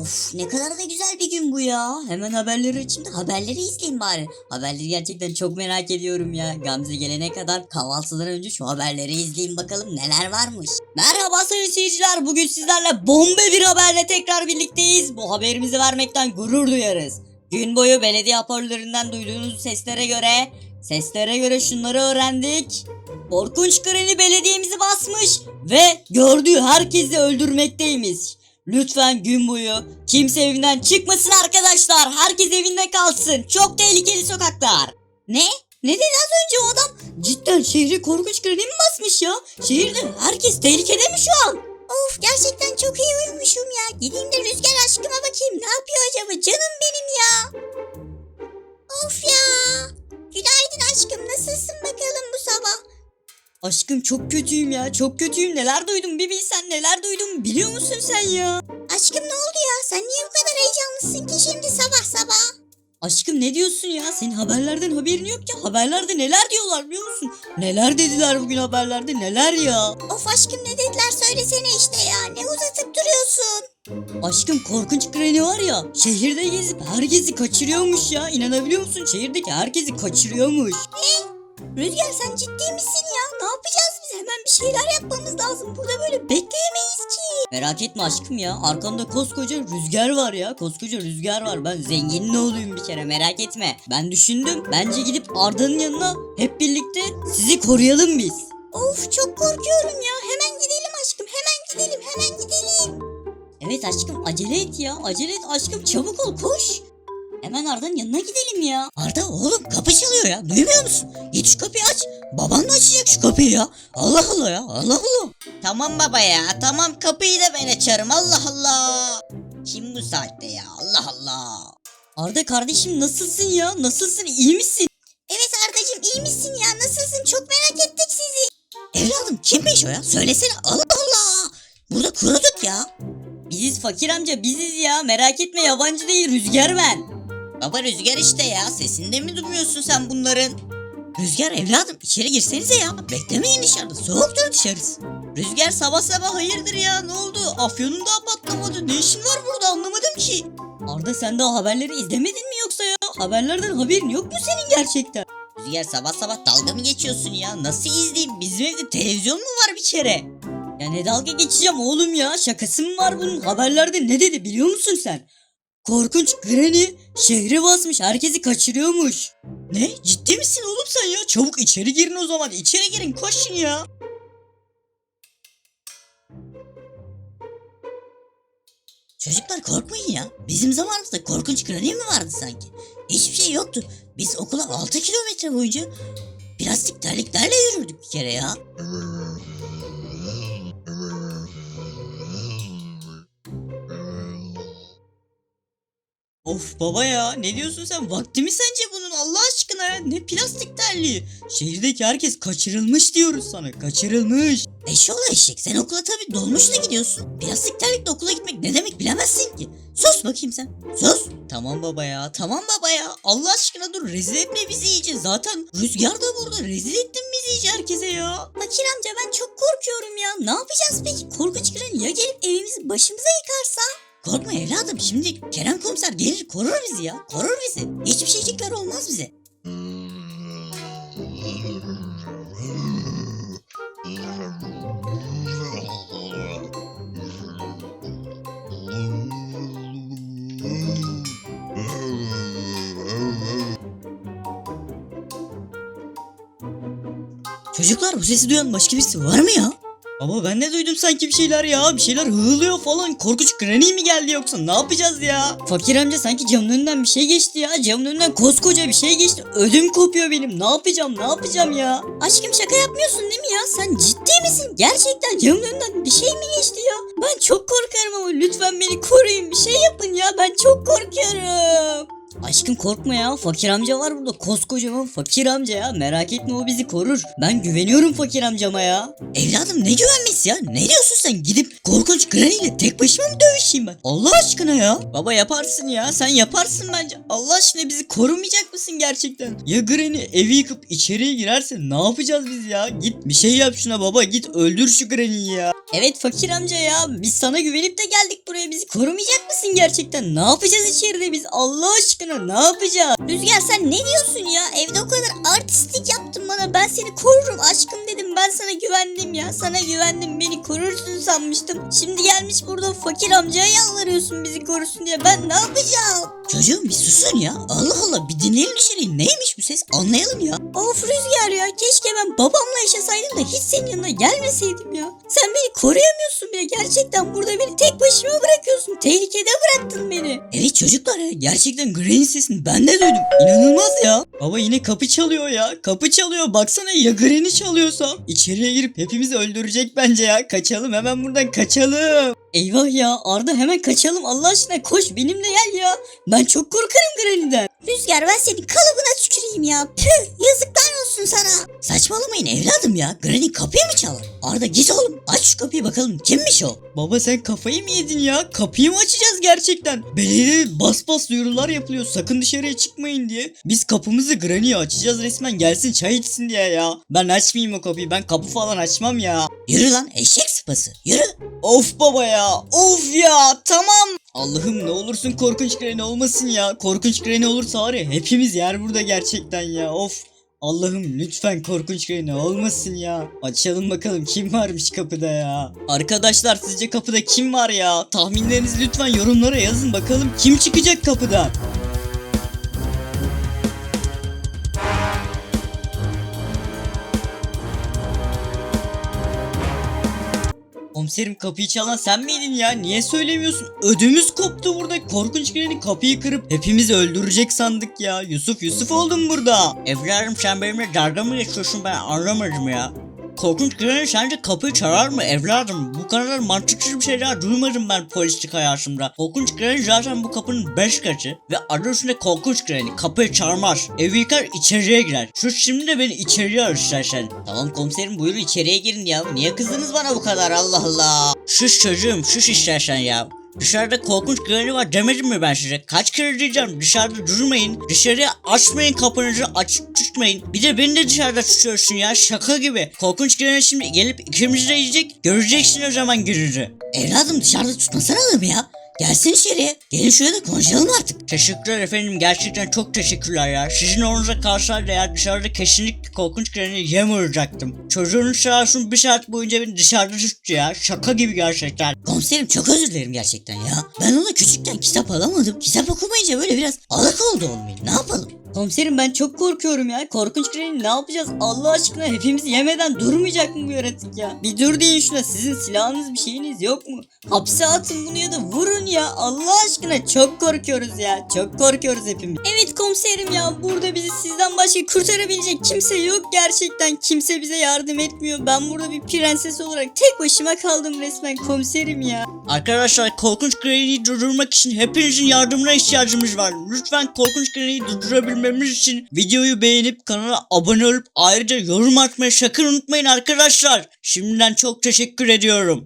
Of ne kadar da güzel bir gün bu ya. Hemen haberleri açayım da haberleri izleyeyim bari. Haberleri gerçekten çok merak ediyorum ya. Gamze gelene kadar kahvaltıdan önce şu haberleri izleyeyim bakalım neler varmış. Merhaba sayın seyirciler. Bugün sizlerle bomba bir haberle tekrar birlikteyiz. Bu haberimizi vermekten gurur duyarız. Gün boyu belediye hoparlörlerinden duyduğunuz seslere göre seslere göre şunları öğrendik. Korkunç Granny belediyemizi basmış ve gördüğü herkesi öldürmekteymiş. Lütfen gün boyu kimse evinden çıkmasın arkadaşlar. Herkes evinde kalsın. Çok tehlikeli sokaklar. Ne? Ne dedi az önce o adam? Cidden şehri korkunç Granny mi basmış ya? Şehirde herkes tehlikede mi şu an? Of gerçekten çok iyi uyumuşum ya. Gideyim de Rüzgar aşkıma bakayım. Ne yapıyor acaba? Canım benim ya. Of ya. Günaydın aşkım. Nasılsın sabah? Aşkım çok kötüyüm ya. Çok kötüyüm. Neler duydum bir bilsen neler duydum. Biliyor musun sen ya? Aşkım ne oldu ya? Sen niye bu kadar heyecanlısın ki şimdi sabah sabah? Aşkım ne diyorsun ya? Senin haberlerden haberin yok ya. Haberlerde neler diyorlar biliyor musun? Neler dediler bugün haberlerde neler ya? Of aşkım ne dediler söylesene işte ya. Ne uzatıp duruyorsun? Aşkım korkunç Granny var ya şehirde gezip herkesi kaçırıyormuş ya. İnanabiliyor musun? Şehirdeki herkesi kaçırıyormuş. Rüzgar sen ciddi misin ya? Ne yapacağız biz? Hemen bir şeyler yapmamız lazım. Burada böyle bekleyemeyiz ki. Merak etme aşkım ya. Arkamda koskoca rüzgar var ya. Koskoca rüzgar var. Ben zenginin oğluyum bir kere merak etme. Ben düşündüm. Bence gidip Arda'nın yanına hep birlikte sizi koruyalım biz. Of çok korkuyorum ya. Hemen gidelim aşkım. Hemen gidelim. Hemen gidelim. Evet aşkım acele et ya. Acele et aşkım. Çabuk ol koş. Hemen Arda'nın yanına gidelim ya. Arda oğlum kapı çalıyor ya. Duymuyor musun? Git şu kapıyı aç. Baban da açacak şu kapıyı ya. Allah Allah ya. Allah Allah. Tamam baba ya tamam kapıyı da ben açarım Allah Allah. Kim bu saatte ya Allah Allah. Arda kardeşim nasılsın ya? Nasılsın? İyi misin? Evet Ardacığım iyi misin ya? Nasılsın? Çok merak ettik sizi. Evladım kimmiş o ya söylesene Allah Allah. Burada kuruduk ya. Biziz fakir amca biziz ya. Merak etme yabancı değil Rüzgar ben. Baba Rüzgar işte ya sesinde mi duymuyorsun sen bunların? Rüzgar evladım içeri girsenize ya beklemeyin dışarıda soğuktur dışarısı. Rüzgar sabah sabah hayırdır ya ne oldu afyonun da patlamadı ne işin var burada anlamadım ki. Arda sen o haberleri izlemedin mi yoksa ya? Haberlerden haberin yok mu senin gerçekten? Rüzgar sabah sabah dalga mı geçiyorsun ya nasıl izleyeyim bizim evde televizyon mu var bir kere? Ya ne dalga geçeceğim oğlum ya? Şakası mı var bunun? Haberlerde ne dedi biliyor musun sen? Korkunç Granny şehri basmış. Herkesi kaçırıyormuş. Ne? Ciddi misin oğlum sen ya? Çabuk içeri girin o zaman. İçeri girin koşun ya. Çocuklar korkmayın ya. Bizim zamanımızda korkunç granny mi vardı sanki? Hiçbir şey yoktu. Biz okula 6 kilometre boyunca plastik terliklerle yürürdük bir kere ya. Of baba ya ne diyorsun sen? Vakti mi sence bunun Allah aşkına ya? Ne plastik terliği? Şehirdeki herkes kaçırılmış diyoruz sana kaçırılmış. Eşoğlu eşek sen okula tabi dolmuşla gidiyorsun. Plastik terlikle okula gitmek ne demek bilemezsin ki. Sus bakayım sen sus. Tamam baba ya tamam baba ya. Allah aşkına dur rezil etme bizi iyice. Zaten Rüzgar da burada rezil ettin bizi iyice herkese ya. Fakir amca ben çok korkuyorum ya. Ne yapacağız peki? Korkunç Granny ya gelip evimizi başımıza yıkarsa? Korkma evladım şimdi Kerem komiser gelir korur bizi ya korur bizi Hiçbir şeycikler olmaz bize Çocuklar bu sesi duyan başka birisi var mı ya? Ama ben de duydum sanki bir şeyler ya. Bir şeyler hığlıyor falan. Korkunç granny mi geldi yoksa ne yapacağız ya? Fakir amca sanki camın önünden bir şey geçti ya. Camın önünden koskoca bir şey geçti. Ödüm kopuyor benim. Ne yapacağım? Ne yapacağım ya? Aşkım şaka yapmıyorsun değil mi ya? Sen ciddi misin? Gerçekten camın önünden bir şey mi geçti ya? Ben çok korkarım ama lütfen beni koruyun. Bir şey yapın ya. Ben çok korkuyorum. Aşkım korkma ya. Fakir amca var burada. Koskocaman fakir amca ya. Merak etme o bizi korur. Ben güveniyorum fakir amcama ya. Evladım ne güvenmesi ya? Ne diyorsun sen? Gidip korkunç Granny ile tek başıma mı dövüşeyim ben? Allah aşkına ya. Baba yaparsın ya. Sen yaparsın bence. Allah aşkına bizi korumayacak mısın gerçekten? Ya Granny evi yıkıp içeriye girerse ne yapacağız biz ya? Git bir şey yap şuna baba. Git öldür şu Granny'yi ya. Evet fakir amca ya. Biz sana güvenip de geldik buraya. Bizi korumayacak mısın gerçekten? Ne yapacağız içeride biz? Allah aşkına ne yapacağız? Rüzgar sen ne diyorsun ya? Evde o kadar artistlik yaptın bana. Ben seni korurum aşkım dedim. Ben sana güvendim ya. Sana güvendim. Beni korursun sanmıştım. Şimdi gelmiş burada fakir amcaya yalvarıyorsun bizi korusun diye. Ben ne yapacağım? Çocuğum bir susun ya. Allah Allah bir dinleyelim içeriği. Neymiş bu ses? Anlayalım ya. Of Rüzgar ya. Keşke ben babamla yaşasaydım da hiç senin yanına gelmeseydim ya. Sen beni koruyamıyorsun bile. Gerçekten burada beni tek başıma bırakıyorsun. Tehlikede bıraktın beni. Evet çocuklar ya gerçekten Granny sesini ben de duydum. İnanılmaz ya. Baba yine kapı çalıyor ya. Kapı çalıyor. Baksana ya Granny çalıyorsa. İçeriye girip hepimizi öldürecek bence ya. Kaçalım hemen buradan kaçalım. Eyvah ya Arda hemen kaçalım Allah aşkına koş benimle gel ya. Ben çok korkarım Granny'den. Rüzgar ben senin kalıbına tüküreyim ya. Püh olsun sana. Saçmalamayın evladım ya. Granny kapıyı mı çalar? Arda git oğlum aç şu kapıyı bakalım kimmiş o? Baba sen kafayı mı yedin ya? Kapıyı mı açacağız gerçekten? Belediye bas bas duyurular yapılıyor sakın dışarıya çıkmayın diye. Biz kapımızı Granny'ye açacağız resmen gelsin çay içsin diye ya. Ben açmayayım o kapıyı ben kapı falan açmam ya. Yürü lan eşek sıpası yürü. Of baba ya of ya tamam. Allah'ım ne olursun korkunç Granny olmasın ya. Korkunç Granny olursa var ya hepimiz yer burada gerçekten ya of. Allah'ım lütfen korkunç Granny olmasın ya. Açalım bakalım kim varmış kapıda ya. Arkadaşlar sizce kapıda kim var ya? Tahminlerinizi lütfen yorumlara yazın bakalım kim çıkacak kapıdan. Komiserim kapıyı çalan sen miydin ya? Niye söylemiyorsun? Ödümüz koptu burada. Korkunç Granny kapıyı kırıp hepimizi öldürecek sandık ya. Yusuf Yusuf oldum burada. Evladım sen benimle dalga mı geçiyorsun ben anlamadım ya. Korkunç Granny sence kapıyı çalar mı evladım? Bu kadar mantıksız bir şey daha duymadım ben polislik hayatımda. Korkunç Granny zaten bu kapının 5 katı ve adı üstünde Korkunç Granny kapıyı çalmaz. Evi yıkar içeriye girer. Şu şimdi de beni içeriye al istersen. Tamam komiserim buyurun içeriye girin ya. Niye kızdınız bana bu kadar Allah Allah. Şuş çocuğum şuş istersen ya. Dışarıda korkunç Granny var demedim mi ben size? Kaç kere diyeceğim dışarıda durmayın. Dışarıya açmayın kapınızı açık tutmayın. Bir de beni de dışarıda tutuyorsun ya şaka gibi. Korkunç Granny şimdi gelip ikimizi de yiyecek. Göreceksin o zaman gününü. Evladım dışarıda tutmasana adamı ya. Gelsin içeriye. Gelin şuraya da konuşalım artık. Teşekkürler efendim. Gerçekten çok teşekkürler ya. Sizin orunuza kalsaydı ya dışarıda kesinlikle korkunç Granny'i yem vuracaktım. Çocuğunuz sağ olsun bir saat boyunca beni dışarıda tuttu ya. Şaka gibi gerçekten. Komiserim çok özür dilerim gerçekten ya. Ben ona küçükken kitap alamadım. Kitap okumayınca böyle biraz alak oldu olmayı. Ne yapalım? Komiserim ben çok korkuyorum ya. Korkunç Granny ne yapacağız? Allah aşkına hepimizi yemeden durmayacak mı bu yaratık ya? Bir dur deyin şuna. Sizin silahınız bir şeyiniz yok mu? Hapse atın bunu ya da vurun ya. Allah aşkına çok korkuyoruz ya. Çok korkuyoruz hepimiz. Evet komiserim ya burada bizi sizden başka kurtarabilecek kimse yok gerçekten. Kimse bize yardım etmiyor. Ben burada bir prenses olarak tek başıma kaldım resmen komiserim ya. Arkadaşlar korkunç Granny'yi durdurmak için hepinizin yardımına ihtiyacımız var. Lütfen korkunç Granny'yi durdurabilmemiz için videoyu beğenip kanala abone olup ayrıca yorum atmayı sakın unutmayın arkadaşlar. Şimdiden çok teşekkür ediyorum.